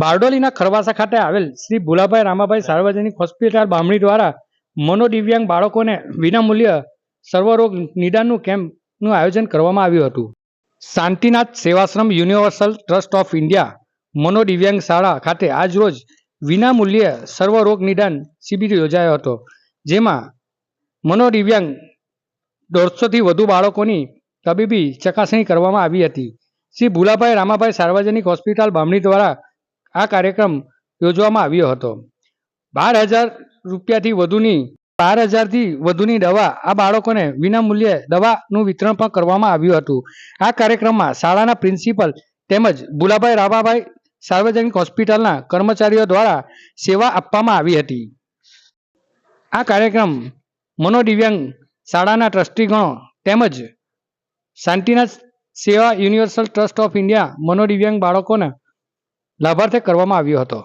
બારડોલીના ખરવાસા ખાતે આવેલ શ્રી ભુલાભાઈ રામાભાઈ સાર્વજનિક હોસ્પિટલ બામણી દ્વારા મનોદિવ્યાંગ બાળકોને વિનામૂલ્ય સર્વરોગ નિદાનનું કેમ્પનું આયોજન કરવામાં આવ્યું હતું. Shantinath Sevashram universal trust of India મનોદિવ્યાંગ શાળા ખાતે આજરોજ વિનામૂલ્યે સર્વરોગ નિદાન શિબિર યોજાયો હતો, જેમાં મનોદિવ્યાંગ દોઢસોથી વધુ બાળકોની તબીબી ચકાસણી કરવામાં આવી હતી. શ્રી ભુલાભાઈ રામાભાઈ સાર્વજનિક હોસ્પિટલ બામણી દ્વારા આ કાર્યક્રમ યોજવામાં આવ્યો હતો. બાર હજાર રૂપિયાથી વધુની, બાર હજારથી વધુની દવા આ બાળકોને વિનામૂલ્યે દવાનું વિતરણ પણ કરવામાં આવ્યું હતું. આ કાર્યક્રમમાં શાળાના પ્રિન્સિપલ તેમજ ભુલાભાઈ રાભાભાઈ સાર્વજનિક હોસ્પિટલના કર્મચારીઓ દ્વારા સેવા આપવામાં આવી હતી. આ કાર્યક્રમ મનોદિવ્યાંગ શાળાના ટ્રસ્ટીગણો તેમજ Shantinath Seva universal trust of India મનોદિવ્યાંગ બાળકોને લાભાર્થે કરવામાં આવ્યો હતો.